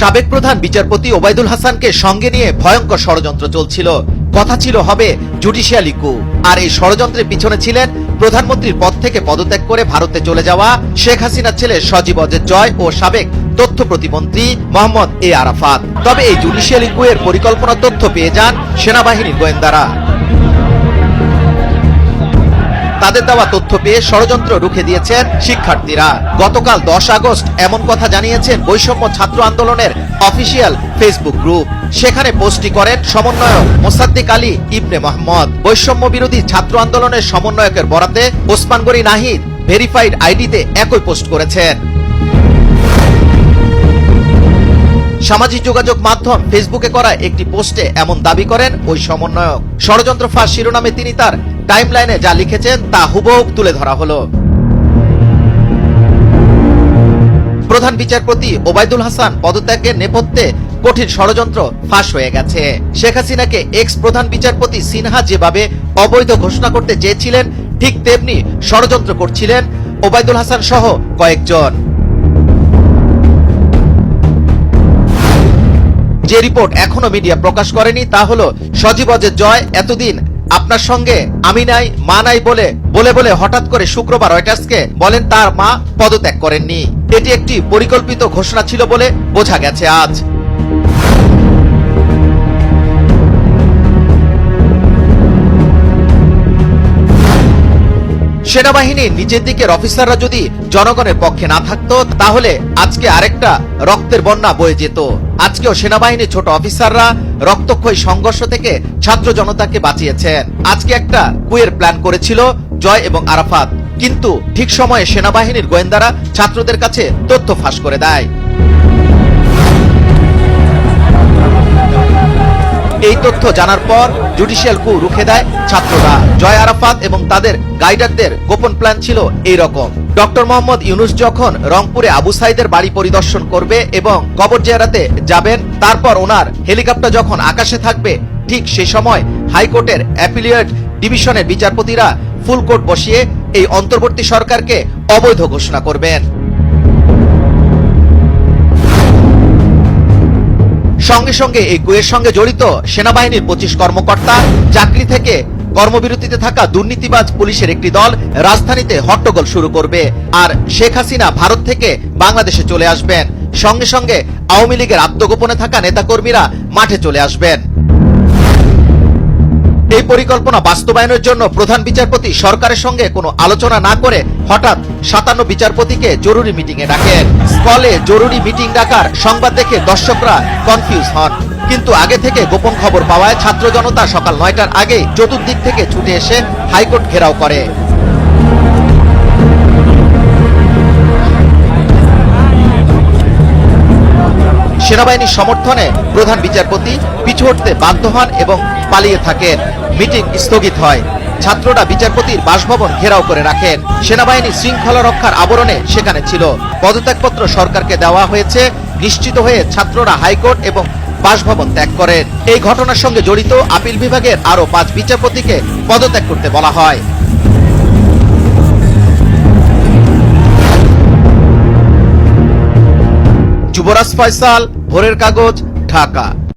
সাবেক প্রধান বিচারপতি ওবায়দুল হাসানকে সঙ্গে নিয়ে ভয়ঙ্কর ষড়যন্ত্র চলছিল। কথা ছিল হবে জুডিশিয়ালি কু আর এই ষড়যন্ত্রের পিছনে ছিলেন প্রধানমন্ত্রীর পদ থেকে পদত্যাগ করে ভারতে চলে যাওয়া শেখ হাসিনার ছেলে সজীব অজের জয় ও সাবেক তথ্য প্রতিমন্ত্রী মোহাম্মদ এ আরাফাত। তবে এই জুডিশিয়ালি কু এর পরিকল্পনা তথ্য পেয়ে যান সেনাবাহিনীর গোয়েন্দারা। তাদের দেওয়া তথ্য পেয়ে ষড়যন্ত্র রুখে দিয়েছেন শিক্ষার্থীরা। গতকাল দশ আগস্ট এমন কথা জানিয়েছেন বৈষম্য ছাত্র আন্দোলনের অফিসিয়াল ফেসবুক গ্রুপ। সেখানে পোস্টটি করেন সমন্বয়ক মোসাদ্দিক আলী ইবনে মোহাম্মদ বৈষম্য বিরোধী ছাত্র আন্দোলনের সমন্বয়কের বরাতে ওসমানগড়ি নাহিদ ভেরিফাইড আইডিতে একই পোস্ট করেছেন। সামাজিক যোগাযোগ মাধ্যম ফেসবুকে করা একটি পোস্টে এমন দাবি করেন ওই সমন্বয়ক। ষড়যন্ত্র ফাঁস শিরোনামে তিনি তার টাইমলাইনে যা লিখেছেন তা হুবহু তুলে ধরা হলো। প্রধান বিচারপতি ওবায়দুল হাসান পদত্যাগের নেপথ্যে কঠিন ষড়যন্ত্র ফাঁস হয়ে গেছে। শেখ হাসিনাকে এক্স প্রধান বিচারপতি সিনহা যেভাবে অবৈধ ঘোষণা করতে চেয়েছিলেন, ঠিক তেমনি ষড়যন্ত্র করছিলেন ওবায়দুল হাসান সহ কয়েকজন। যে রিপোর্ট এখনও মিডিয়া প্রকাশ করেনি তা হলো সজীব অজের জয়, এতদিন আপনার সঙ্গে আমি নাই, মা নাই বলে বলে বলে হঠাৎ করে শুক্রবার রয়টার্সকে বলেন তার মা পদত্যাগ করেননি। এটি একটি পরিকল্পিত ঘোষণা ছিল বলে বোঝা গেছে আজ। সেনাবাহিনী নিজের দিকের অফিসাররা যদি জনগণের পক্ষে না থাকতো, তাহলে আজকে আরেকটা রক্তের বন্যা বয়ে যেত। আজকেও সেনাবাহিনীর ছোট অফিসাররা রক্তক্ষয়ী সংঘর্ষ থেকে ছাত্র জনতাকে বাঁচিয়েছেন। আজকে একটা কুয়ের প্ল্যান করেছিল জয় এবং আরাফাত। কিন্তু ঠিক সময়ে সেনাবাহিনীর গোয়েন্দারা ছাত্রদের কাছে তথ্য ফাঁস করে দেয়। এই তথ্য জানার পর জুডিশিয়াল কু রুখে দেয় ছাত্ররা। জয় আরাফাত এবং তাদের গাইডারদের গোপন প্ল্যান ছিল এই রকম ডক্টর মোহাম্মদ ইউনুস যখন রংপুরে আবু সাইদের বাড়ি পরিদর্শন করবে এবং কবর জিয়ারাতে যাবেন, তারপর ওনার হেলিকপ্টার যখন আকাশে থাকবে, ঠিক সে সময় হাইকোর্টের অ্যাপিলিয়েট ডিভিশনের বিচারপতিরা ফুল কোর্ট বসিয়ে এই অন্তর্বর্তী সরকারকে অবৈধ ঘোষণা করবেন। সঙ্গে সঙ্গে এই কুয়ের সঙ্গে জড়িত সেনাবাহিনীর পঁচিশ কর্মকর্তা, চাকরি থেকে কর্মবিরতিতে থাকা দুর্নীতিবাজ পুলিশের একটি দল রাজধানীতে হট্টগোল শুরু করবে। আর শেখ হাসিনা ভারত থেকে বাংলাদেশে চলে আসবেন। সঙ্গে সঙ্গে আওয়ামী লীগের আত্মগোপনে থাকা নেতাকর্মীরা মাঠে চলে আসবেন। পরিকল্পনা বাস্তবায়নের জন্য প্রধান বিচারপতি সরকারের সঙ্গে কোনো আলোচনা না করে হঠাৎ সাতান্ন বিচারপতিকে জরুরি মিটিং এ ডাকেন। ফলে জরুরি মিটিং ডাকার সংবাদ দেখে দর্শকরা কনফিউজ হন। কিন্তু আগে থেকে গোপন খবর পাওয়ায় ছাত্র জনতা সকাল নয়টার আগে চতুর্দিক থেকে ছুটে এসে হাইকোর্ট ঘেরাও করে। সেনাবাহিনীর সমর্থনে প্রধান বিচারপতি পিছু হটতে বাধ্য হন এবং পালিয়ে থাকেন। মিটিং স্থগিত হয়। ছাত্ররা বিচারপতির বাসভবন ঘেরাও করে রাখেন। সেনাবাহিনী শৃঙ্খলা রক্ষার আবরণে সেখানে ছিল। পদত্যাগপত্র সরকারকে দেওয়া হয়েছে। নিশ্চিত হয়ে ছাত্ররা হাইকোর্ট এবং বাসভবন ত্যাগ করেন। এই ঘটনার সঙ্গে জড়িত আপিল বিভাগের আরও পাঁচ বিচারপতিকে পদত্যাগ করতে বলা হয়। যুবরাজ ফয়সাল, ভোরের কাগজ, ঢাকা।